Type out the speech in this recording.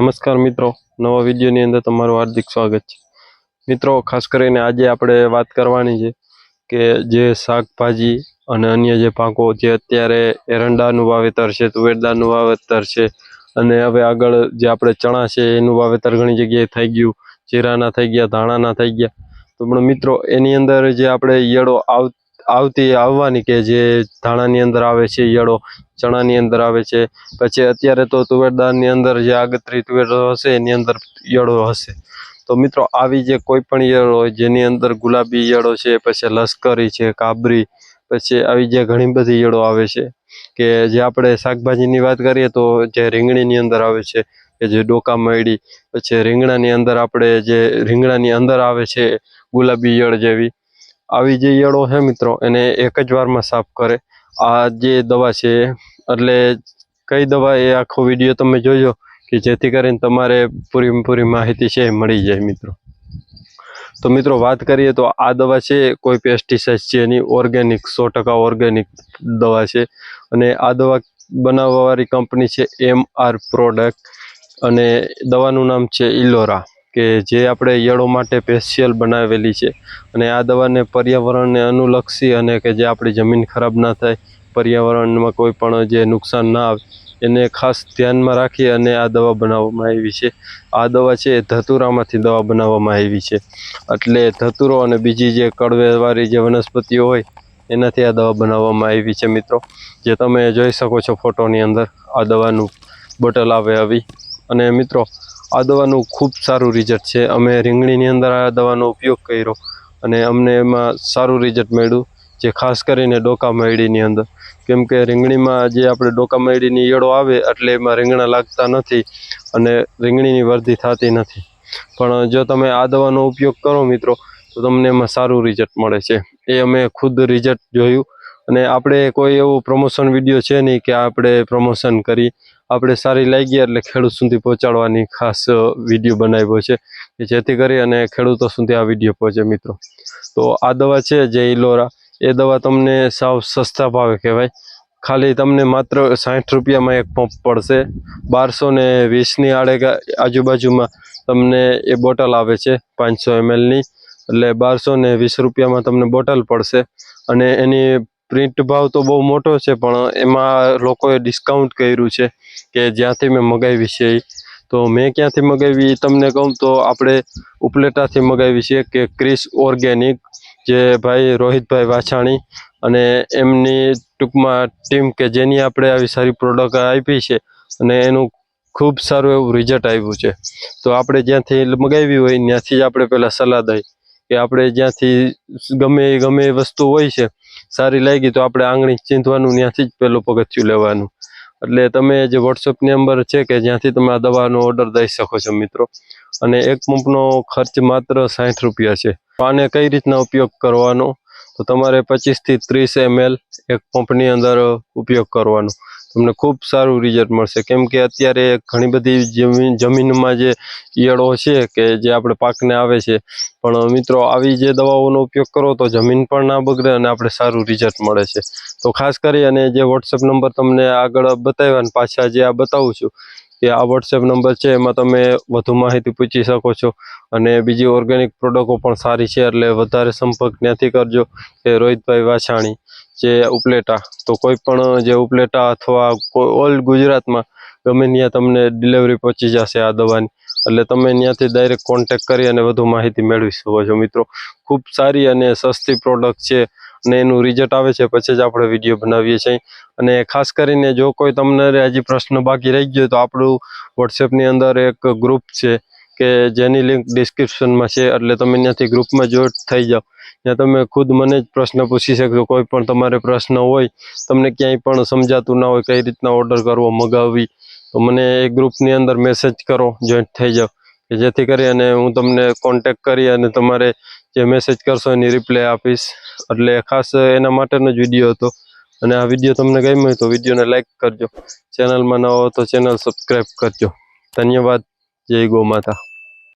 નમસ્કાર મિત્રો. નવા વિડીયોની અંદર તમારું હાર્દિક સ્વાગત છે. મિત્રો, ખાસ કરીને આજે આપણે વાત કરવાની છે કે જે શાકભાજી અને અન્ય જે પાકો જે અત્યારે એરંડાનું વાવેતર છે તુવેરદાનું વાવેતર છે અને હવે આગળ જે આપણે ચણા છે એનું વાવેતર ઘણી જગ્યાએ થઈ ગયું, જીરાના થઈ ગયા, ધાણાના થઈ ગયા. તો પણ મિત્રો, એની અંદર જે આપણે ઈયળો આવ આવતી આવવાની કે જે ધાણાની અંદર આવે છે, ઈયળો ચણાની અંદર આવે છે, પછી અત્યારે તો તુવેરદારની અંદર જે આગતરી તુવેર હશે, એની અંદર ઈયળો હશે. તો મિત્રો, આવી જે કોઈ પણ ઈયળો હોય, જેની અંદર ગુલાબી ઈયળો છે, પછી લશ્કરી છે, કાબરી, પછી આવી જે ઘણી બધી ઈયળો આવે છે, કે જે આપણે શાકભાજીની વાત કરીએ તો જે રીંગણીની અંદર આવે છે, કે જે ડોકા મળી પછી રીંગણાની અંદર આપણે જે રીંગણાની અંદર આવે છે, ગુલાબી ઈયળ જેવી આવી જે ઈયળો છે મિત્રો, એને એક જ વારમાં સાફ કરે. આ જે દવા છે, એટલે કઈ દવા એ આખો વીડિયો તમે જોજો, કે જેથી કરીને તમારે પૂરી પૂરી માહિતી છે એ મળી જાય મિત્રો. તો મિત્રો, વાત કરીએ તો આ દવા છે, કોઈ પેસ્ટિસાઇડ છે એની ઓર્ગેનિક સો ટકા ઓર્ગેનિક દવા છે. અને આ દવા બનાવવાવાળી કંપની છે એમ આર પ્રોડક્ટ અને દવાનું નામ છે ઇલોરા કે જે આપણે ઈયળો માટે સ્પેશિયલ બનાવેલી છે. અને આ દવાને પર્યાવરણને અનુલક્ષી અને કે જે આપણી જમીન ખરાબ ના થાય, પર્યાવરણમાં કોઈ પણ જે નુકસાન ના આવે, એને ખાસ ધ્યાનમાં રાખી અને આ દવા બનાવવામાં આવી છે. આ દવા છે એ ધતુરામાંથી દવા બનાવવામાં આવી છે. એટલે ધતુરો અને બીજી જે કડવેવાળી જે વનસ્પતિઓ હોય, એનાથી આ દવા બનાવવામાં આવી છે મિત્રો. જે તમે જોઈ શકો છો ફોટોની અંદર, આ દવાનું બોટલ આવે આવી. અને મિત્રો આ દવાનું ખૂબ સારું રિઝલ્ટ છે. અમે રીંગણીની અંદર આ દવાનો ઉપયોગ કર્યો અને અમને એમાં સારું રિઝલ્ટ મળ્યું, જે ખાસ કરીને ડોકા મયડીની અંદર. કેમ કે રીંગણીમાં જે આપણે ડોકા મયડીની ઈયળો આવે, એટલે એમાં રીંગણા લાગતા નથી અને રીંગણીની વૃદ્ધિ થતી નથી. પણ જો તમે આ દવાનો ઉપયોગ કરો મિત્રો, તો તમને એમાં સારું રિઝલ્ટ મળે છે. એ અમે ખુદ રિઝલ્ટ જોયું અને આપણે કોઈ એવું પ્રમોશન વીડિયો છે નહીં કે આપણે પ્રમોશન કરી, આપણે સારી લાગી એટલે ખેડૂત સુધી પહોંચાડવાની ખાસ વીડિયો બનાવ્યો છે કે જેથી કરી અને ખેડૂતો સુધી આ વીડિયો પહોંચે મિત્રો. તો આ દવા છે જે ઇલોરા. એ દવા તમને સાવ સસ્તા ભાવે કહેવાય. ખાલી તમને માત્ર સાઠ રૂપિયામાં એક પંપ પડશે. બારસો ને વીસની આડે આજુબાજુમાં તમને એ બોટલ આવે છે, પાંચસો એમએલની. એટલે બારસો ને વીસ રૂપિયામાં તમને બોટલ પડશે. અને એની પ્રિન્ટ ભાવ તો બહુ મોટો છે, પણ એમાં લોકોએ ડિસ્કાઉન્ટ કર્યું છે કે જ્યાંથી મેં મગાવી છે. તો મેં ક્યાંથી મગાવી તમને કહું તો આપણે ઉપલેટાથી મગાવી છે કે ક્રિસ ઓર્ગેનિક, જે ભાઈ રોહિતભાઈ વાછાણી અને એમની ટૂંકમાં ટીમ કે જેની આપણે આવી સારી પ્રોડક્ટ આપી છે અને એનું ખૂબ સારું એવું રિઝલ્ટ આવ્યું છે તો આપણે જ્યાંથી મગાવી હોય, ત્યાંથી જ આપણે પહેલાં સલાહ દઈ કે આપણે જ્યાંથી ગમે ગમે વસ્તુ હોય છે સારી લાગી તો આપણે આંગળી ચીંધવાનું, ત્યાંથી જ પહેલું પગથિયું લેવાનું. એટલે તમે જે વોટ્સઅપ નંબર છે કે જ્યાંથી તમે આ દવાનો ઓર્ડર દઈ શકો છો મિત્રો. અને એક પંપનો ખર્ચ માત્ર સાઠ રૂપિયા છે. આને કઈ રીતના ઉપયોગ કરવાનો? તો તમારે પચીસથી ત્રીસ એમએલ એક પંપની અંદર ઉપયોગ કરવાનો. તમને ખૂબ સારું રિઝલ્ટ મળશે. કેમ કે અત્યારે ઘણી બધી જમીન, જમીનમાં જે ઈયળો છે કે જે આપણે પાકને આવે છે. પણ મિત્રો, આવી જે દવાઓનો ઉપયોગ કરો તો જમીન પણ ના બગડે અને આપણે સારું રિઝલ્ટ મળે છે. તો ખાસ કરી અને જે વોટ્સએપ નંબર તમને આગળ બતાવ્યા ને પાછા જે આ બતાવું છું કે આ વોટ્સએપ નંબર છે, એમાં તમે વધુ માહિતી પૂછી શકો છો. અને બીજી ઓર્ગેનિક પ્રોડક્ટો પણ સારી છે, એટલે વધારે સંપર્ક ત્યાંથી કરજો. કે રોહિતભાઈ વાછાણી જે ઉપલેટા, તો કોઈ પણ જે ઉપલેટા અથવા ઓલ ગુજરાતમાં ગમે ત્યાં તમને ડિલિવરી પહોંચી જશે આ દવાની. એટલે તમે ત્યાંથી ડાયરેક્ટ કોન્ટેક કરી અને વધુ માહિતી મેળવી શકો છો મિત્રો. ખૂબ સારી અને સસ્તી પ્રોડક્ટ છે અને એનું રિઝલ્ટ આવે છે પછી જ આપણે વીડિયો બનાવીએ છીએ. અને ખાસ કરીને જો કોઈ તમને હજી પ્રશ્ન બાકી રહી ગયો તો આપણું વોટ્સએપની અંદર એક ગ્રુપ છે કે જેની લિંક ડિસ્ક્રિપ્શનમાં છે. એટલે તમે ત્યાંથી ગ્રુપમાં જોઈન્ટ થઈ જાઓ. ત્યાં તમે ખુદ મને જ પ્રશ્ન પૂછી શકશો. કોઈ પણ તમારે પ્રશ્ન હોય, તમને ક્યાંય પણ સમજાતું ના હોય કઈ રીતના ઓર્ડર કરવો, મગાવવી તો મને એ ગ્રુપની અંદર મેસેજ કરો જોઈન્ટ થઈ જાઓ, કે જેથી કરી અને હું તમને કોન્ટેક કરી અને તમારે જે મેસેજ કરશો એની રિપ્લાય આપીશ. એટલે ખાસ એના માટેનો જ વીડિયો હતો. અને આ વીડિયો તમને ગમ્યો હોય તો વિડીયોને લાઇક કરજો. ચેનલમાં નવો હો તો ચેનલ સબસ્ક્રાઈબ કરજો. ધન્યવાદ. જય ગો માતા.